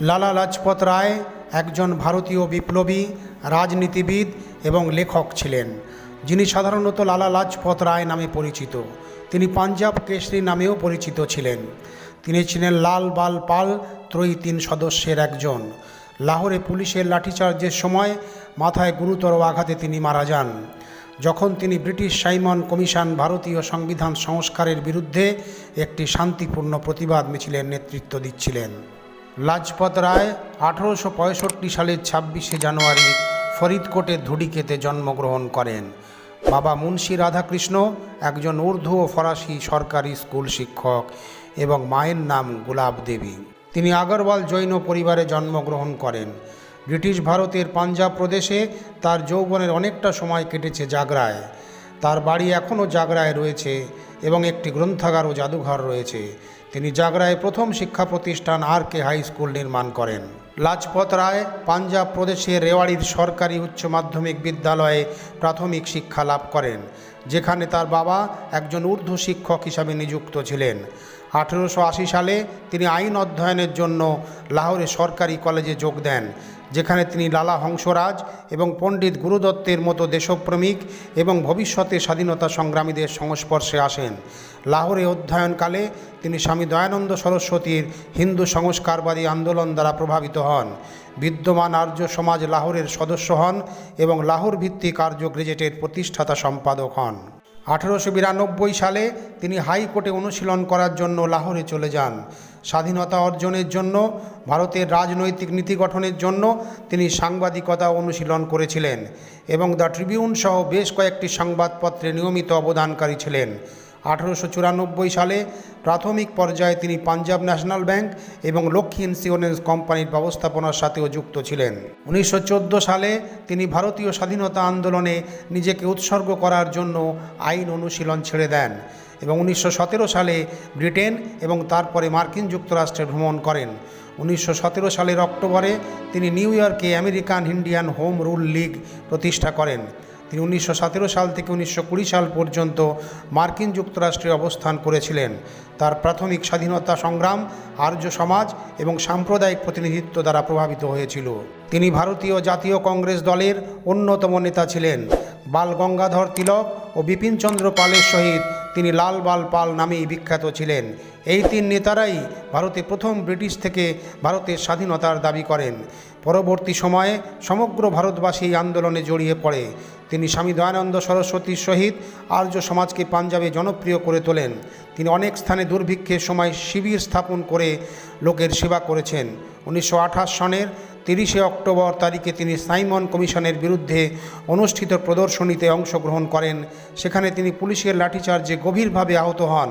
লালা লাজপত রায় একজন ভারতীয় বিপ্লবী, রাজনীতিবিদ এবং লেখক ছিলেন। যিনি সাধারণত লালা লাজপত রায় নামে পরিচিত। তিনি পাঞ্জাব কেশরী নামেও পরিচিত ছিলেন। তিনি ছিলেন লাল বাল পাল ত্রয়ী তিন সদস্যের একজন। লাহোরে পুলিশের লাঠিচার্জের সময় মাথায় গুরুতর আঘাতে তিনি মারা যান। যখন তিনি ব্রিটিশ সাইমন কমিশন ভারতীয় সংবিধান সংস্কারের বিরুদ্ধে একটি শান্তিপূর্ণ প্রতিবাদ মিছিলের নেতৃত্ব দিচ্ছিলেন। লাজপত রায় আঠারোশো পঁয়ষট্টি সালের ছাব্বিশে জানুয়ারি ফরিদকোটের ধুডিকেতে জন্মগ্রহণ করেন। বাবা মুন্সি রাধাকৃষ্ণ, একজন উর্দু ও ফরাসি সরকারি স্কুল শিক্ষক এবং মায়ের নাম গুলাব দেবী। তিনি আগরওয়াল জৈন পরিবারে জন্মগ্রহণ করেন। ব্রিটিশ ভারতের পাঞ্জাব প্রদেশে তার যৌবনের অনেকটা সময় কেটেছে জাগরায়। তার বাড়ি এখনও জাগরায় রয়েছে এবং একটি গ্রন্থাগার ও জাদুঘর রয়েছে। তিনি জাগরায় প্রথম শিক্ষা প্রতিষ্ঠান আর কে হাই স্কুল নির্মাণ করেন। লাজপত রায় পাঞ্জাব প্রদেশের রেওয়াড়ির সরকারি উচ্চ মাধ্যমিক বিদ্যালয়ে প্রাথমিক শিক্ষা লাভ করেন। যেখানে তার বাবা একজন উর্দু শিক্ষক হিসাবে নিযুক্ত ছিলেন। আঠেরোশো আশি সালে তিনি আইন অধ্যয়নের জন্য লাহোরে সরকারি কলেজে যোগ দেন, যেখানে তিনি লালা হংসরাজ এবং পণ্ডিত গুরুদত্তের মতো দেশপ্রেমিক এবং ভবিষ্যতে স্বাধীনতা সংগ্রামীদের সংস্পর্শে আসেন। লাহোরে অধ্যয়নকালে তিনি স্বামী দয়ানন্দ সরস্বতীর হিন্দু সংস্কারবাদী আন্দোলন দ্বারা প্রভাবিত হন। বিদ্যমান আর্য সমাজ লাহোরের সদস্য হন এবং লাহোর ভিত্তিক আর্য গ্রেজেটের প্রতিষ্ঠাতা সম্পাদক হন। আঠেরোশো বিরানব্বই সালে তিনি হাইকোর্টে অনুশীলন করার জন্য লাহোরে চলে যান। স্বাধীনতা অর্জনের জন্য, ভারতের রাজনৈতিক নীতি গঠনের জন্য তিনি সাংবাদিকতা অনুশীলন করেছিলেন এবং দ্য ট্রিবিউন সহ বেশ কয়েকটি সংবাদপত্রে নিয়মিত অবদানকারী ছিলেন। আঠেরোশো চুরানব্বই সালে প্রাথমিক পর্যায়ে তিনি পাঞ্জাব ন্যাশনাল ব্যাংক এবং লক্ষ্মী ইন্স্যুরেন্স কোম্পানির ব্যবস্থাপনার সাথেও যুক্ত ছিলেন। উনিশশো চোদ্দ সালে তিনি ভারতীয় স্বাধীনতা আন্দোলনে নিজেকে উৎসর্গ করার জন্য আইন অনুশীলন ছেড়ে দেন এবং উনিশশো সতেরো সালে ব্রিটেন এবং তারপরে মার্কিন যুক্তরাষ্ট্রে ভ্রমণ করেন। উনিশশো সতেরো সালের অক্টোবরে তিনি নিউ ইয়র্কে American Indian home rule league প্রতিষ্ঠা করেন। তিনি উনিশশো সতেরো সাল থেকে উনিশশো কুড়ি সাল পর্যন্ত মার্কিন যুক্তরাষ্ট্রে অবস্থান করেছিলেন। তার প্রাথমিক স্বাধীনতা সংগ্রাম, আর্য সমাজ এবং সাম্প্রদায়িক প্রতিনিধিত্ব দ্বারা প্রভাবিত হয়েছিল। তিনি ভারতীয় জাতীয় কংগ্রেস দলের অন্যতম নেতা ছিলেন। বাল গঙ্গাধর তিলক ও বিপিনচন্দ্র পালের সহিত তিনি লাল বাল পাল নামেই বিখ্যাত ছিলেন। এই তিন নেতারাই ভারতে প্রথম ব্রিটিশ থেকে ভারতের স্বাধীনতার দাবি করেন। পরবর্তী সময়ে সমগ্র ভারতবাসী আন্দোলনে জড়িয়ে পড়ে। তিনি স্বামী দয়ানন্দ সরস্বতীর সহিত আর্য সমাজকে পাঞ্জাবে জনপ্রিয় করে তোলেন। তিনি অনেক স্থানে দুর্ভিক্ষের সময় শিবির স্থাপন করে লোকের সেবা করেছেন। উনিশশো সনের তিরিশে অক্টোবর তারিখে তিনি সাইমন কমিশনের বিরুদ্ধে অনুষ্ঠিত প্রদর্শনীতে অংশগ্রহণ করেন। সেখানে তিনি পুলিশের লাঠিচার্জে গভীরভাবে আহত হন।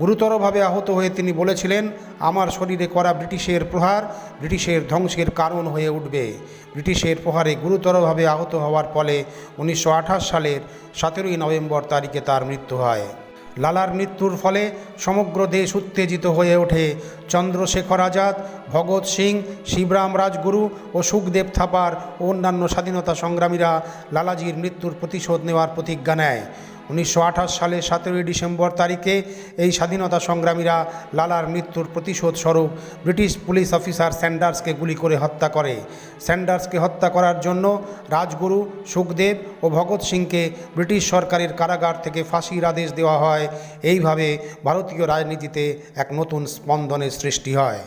গুরুতরভাবে আহত হয়ে তিনি বলেছিলেন, আমার শরীরে করা ব্রিটিশের প্রহার ব্রিটিশের ধ্বংসের কারণ হয়ে উঠবে। ব্রিটিশের প্রহারে গুরুতরভাবে আহত হওয়ার ফলে উনিশশো আঠাশ সালের সতেরোই নভেম্বর তারিখে তার মৃত্যু হয়। লালার মৃত্যুর ফলে সমগ্র দেশ উত্তেজিত হয়ে ওঠে। চন্দ্রশেখর আজাদ, ভগৎ সিং, শিবরাম রাজগুরু ও সুখদেব থাপার ও অন্যান্য স্বাধীনতা সংগ্রামীরা লালাজির মৃত্যুর প্রতিশোধ নেওয়ার প্রতিজ্ঞা নেয়। উনিশশো সালের সতেরোই ডিসেম্বর তারিখে এই স্বাধীনতা সংগ্রামীরা লালার মৃত্যুর প্রতিশোধ স্বরূপ ব্রিটিশ পুলিশ অফিসার স্যান্ডার্সকে গুলি করে হত্যা করে। স্যান্ডার্সকে হত্যা করার জন্য রাজগুরু সুখদেব ও ভগৎ সিংকে ব্রিটিশ সরকারের কারাগার থেকে ফাঁসির আদেশ দেওয়া হয়। এইভাবে ভারতীয় রাজনীতিতে এক নতুন স্পন্দনের সৃষ্টি হয়।